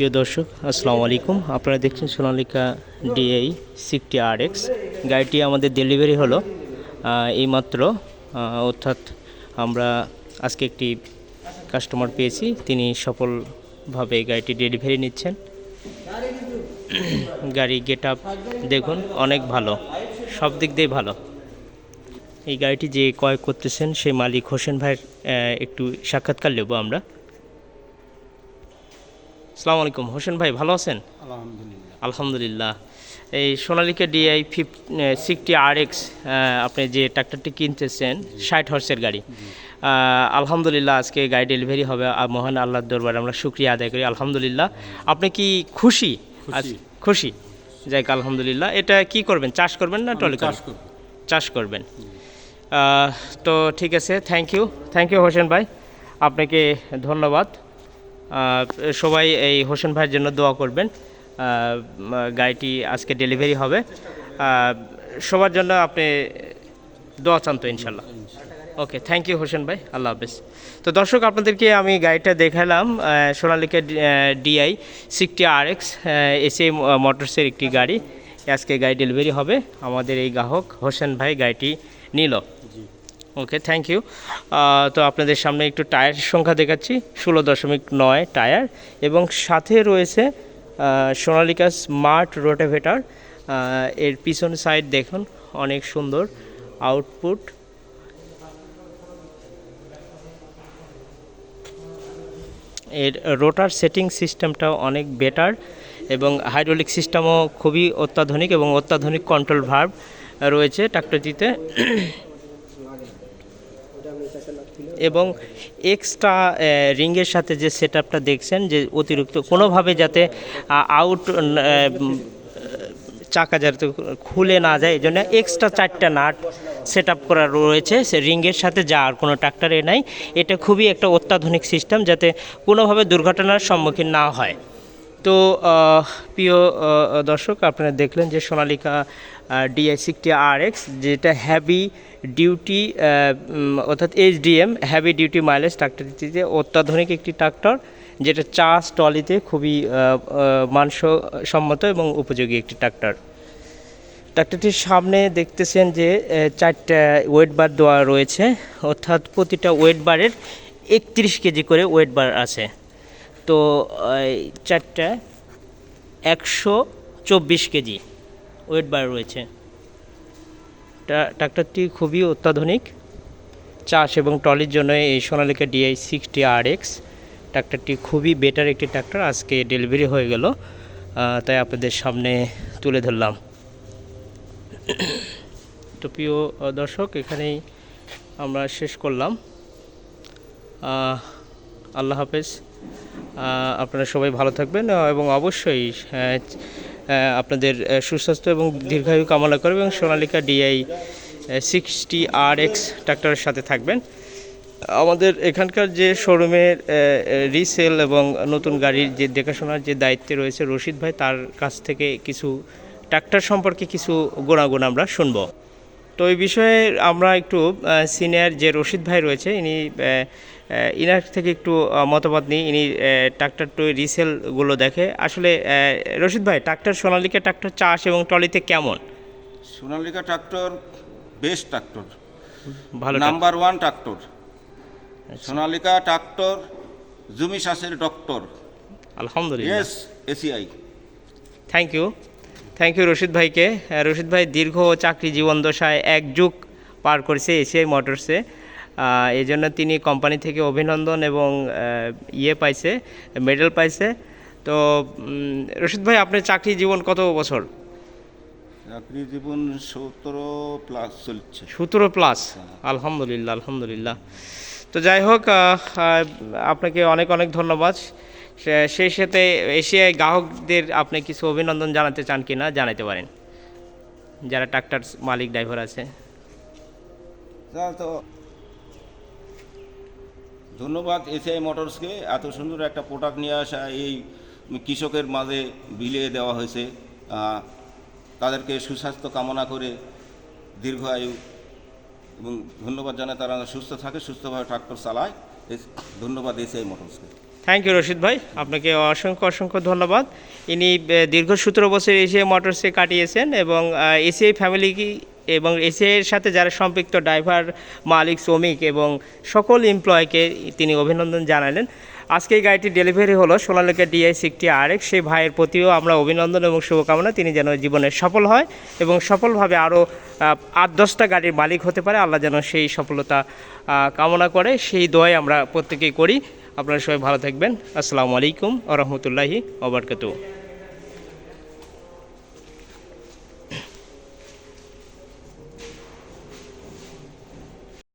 প্রিয় দর্শক, আসসালামু আলাইকুম। আপনারা দেখছেন Sonalika DI sixty R X গাড়িটি আমাদের ডেলিভারি হলো। এইমাত্র অর্থাৎ আমরা আজকে একটি কাস্টমার পেয়েছি। তিনি সফলভাবে গাড়িটি ডেলিভারি নিচ্ছেন। গাড়ি গেট আপ দেখুন, অনেক ভালো, সব দিক দিয়ে ভালো। এই গাড়িটি যে ক্রয় করতেছেন, সেই মালিক হোসেন ভাইয়ের একটু সাক্ষাৎকার নেব আমরা। আসসালামু আলাইকুম। হোসেন ভাই ভালো আছেন? আলহামদুলিল্লাহ। আলহামদুলিল্লাহ। এই সোনালিকা ডিআই ফিফ সিক্সটি আর এক্স আপনি যে ট্রাক্টরটি কিনতেছেন ষাট হর্সের গাড়ি। আলহামদুলিল্লাহ আজকে গাড়ি ডেলিভারি হবে। মহান আল্লাহর দরবারে আমরা শুক্রিয়া আদায় করি। আলহামদুলিল্লাহ। আপনি কি খুশি? খুশি। যাই আলহামদুলিল্লাহ। এটা কি করবেন? চাষ করবেন না টলি চাষ করবেন চাষ করবেন। তো ঠিক আছে thank you thank you Hossain ভাই। আপনাকে ধন্যবাদ। সবাই এই হোসেন ভাইয়ের জন্য দোয়া করবেন। গাড়িটি আজকে ডেলিভারি হবে। সবার জন্য আপনি দোয়া চান তো ইনশাল্লাহ। ওকে থ্যাংক ইউ হোসেন ভাই, আল্লাহ হাফেজ। তো দর্শক, আপনাদেরকে আমি গাড়িটা দেখালাম Sonalika DI sixty R X এসে মোটরসের একটি গাড়ি। আজকে গাড়ি ডেলিভারি হবে। আমাদের এই গ্রাহক হোসেন ভাই গাড়িটি নিল। ওকে থ্যাংক ইউ তো আপনাদের সামনে একটু টায়ার সংখ্যা দেখাচ্ছি, ষোলো দশমিক নয় টায়ার এবং সাথে রয়েছে সোনালিকা স্মার্ট রোটাভেটার। এর পিছন সাইড দেখুন, অনেক সুন্দর আউটপুট এর রোটার সেটিং সিস্টেমটাও অনেক বেটার এবং হাইড্রোলিক সিস্টেমও খুবই অত্যাধুনিক এবং অত্যাধুনিক কন্ট্রোল ভার্ব রয়েছে ট্রাক্টরটিতে এবং এক্সট্রা রিংয়ের সাথে যে সেট দেখছেন, যে অতিরিক্ত কোনোভাবে যাতে আউট চাকা যাতে খুলে না যায় এই জন্য এক্সট্রা চারটা নাট সেট আপ করা রয়েছে। সে রিংয়ের সাথে যাওয়ার কোনো ট্রাক্টরে নাই। এটা খুবই একটা অত্যাধুনিক সিস্টেম যাতে কোনোভাবে দুর্ঘটনার সম্মুখীন না হয়। তো প্রিয় দর্শক, আপনারা দেখলেন যে Sonalika DI sixty R X যেটা হ্যাভি ডিউটি অর্থাৎ H HDM heavy duty mileage ট্রাক্টরটিতে অত্যাধুনিক একটি ট্রাক্টর যেটা চাষ ট্রলিতে খুবই মানসম্মত এবং উপযোগী একটি ট্রাক্টর ট্রাক্টরটির সামনে দেখতেছেন যে চারটা ওয়েট বার দেওয়া রয়েছে, অর্থাৎ প্রতিটা ওয়েট বারের একত্রিশ কেজি করে ওয়েট বার আছে। তো চারটা, একশো চব্বিশ কেজি ওয়েট বার রয়েছে। ট্রাক্টরটি খুবই অত্যাধুনিক। চাষ এবং ট্রলির জন্য এই Sonalika DI sixty R X ট্রাক্টরটি খুবই বেটার একটি ট্রাক্টর। আজকে ডেলিভারি হয়ে গেল। তাই আপনাদের সামনে তুলে ধরলাম। তো প্রিয় দর্শক, এখানেই আমরা শেষ করলাম। আল্লাহ হাফেজ। আপনারা সবাই ভালো থাকবেন এবং অবশ্যই আপনাদের সুস্বাস্থ্য এবং দীর্ঘায়ু কামনা করবেন এবং Sonalika DI sixty R X ট্রাক্টরের সাথে থাকবেন। আমাদের এখানকার যে শোরুমের রিসেল এবং নতুন গাড়ির যে দেখাশোনার যে দায়িত্বে রয়েছে রশিদ ভাই, তার কাছ থেকে কিছু ট্রাক্টর সম্পর্কে কিছু গুণাগুণ আমরা শুনব। তো এই বিষয়ে আমরা একটু সিনিয়র যে রশিদ ভাই রয়েছে ইনি ইনার থেকে একটু মতামত নিই। ইনি ট্রাক্টর টু রিসেলগুলো দেখে। আসলে রশিদ ভাই ট্রাক্টর সোনালিকা ট্রাক্টর চাষ এবং ট্রলিতে কেমন? সোনালিকা ট্রাক্টর বেস্ট ট্রাক্টর ভালো number one tractor Sonalika tractor জুমি শ্বাসের ডক্টর আলহামদুলিল্লাহ। S ACI thank you thank you Rashid ভাইকে। রশিদ ভাই দীর্ঘ চাকরি জীবন দশায় এক যুগ পার করেছে এসিআই মোটরসে। এই জন্য তিনি কোম্পানি থেকে অভিনন্দন এবং ইয়ে পাইছে মেডেল পাইছে। তো রশিদ ভাই আপনার চাকরি জীবন কত বছর? চাকরি জীবন সতেরো প্লাস চলছে। সতেরো প্লাস আলহামদুলিল্লাহ আলহামদুলিল্লাহ। তো যাই হোক আপনাকে অনেক অনেক ধন্যবাদ। সেই সাথে এশিয়ায় গ্রাহকদের আপনি কিছু অভিনন্দন জানাতে চান কি না জানাতে পারেন। যারা ট্রাক্টর মালিক, ড্রাইভার আছে। তা ধন্যবাদ এসিআই মোটরসকে। এত সুন্দর একটা প্রোডাক্ট নিয়ে আসা, এই কৃষকের মাঝে বিলিয়ে দেওয়া হয়েছে। তাদেরকে সুস্বাস্থ্য কামনা করে দীর্ঘ আয়ু এবং ধন্যবাদ জানাই তারা সুস্থ থাকে, সুস্থভাবে ট্রাক্টর চালায়। ধন্যবাদ এসিআই মোটরসকে। থ্যাংক ইউ রশিদ ভাই। আপনাকে অসংখ্য অসংখ্য ধন্যবাদ। ইনি দীর্ঘ সতেরো বছর এশিয়া মোটরসে কাটিয়েছেন এবং এসিআই ফ্যামিলি এবং এসিআইয়ের সাথে যারা সম্পৃক্ত ড্রাইভার মালিক, শ্রমিক এবং সকল এমপ্লয়কে তিনি অভিনন্দন জানালেন। আজকে এই গাড়িটি ডেলিভারি হলো Sonalika DI sixty R X সেই ভাইয়ের প্রতিও আমরা অভিনন্দন এবং শুভকামনা। তিনি যেন জীবনে সফল হয় এবং সফলভাবে আরও আট, দশটা গাড়ির মালিক হতে পারে। আল্লাহ যেন সেই সফলতা কামনা করে। সেই দোয়াই আমরা প্রত্যেকেই করি। আপনারা সবাই ভালো থাকবেন। আসসালামু আলাইকুম আ রহমতুল্লাহি ওবরকাতু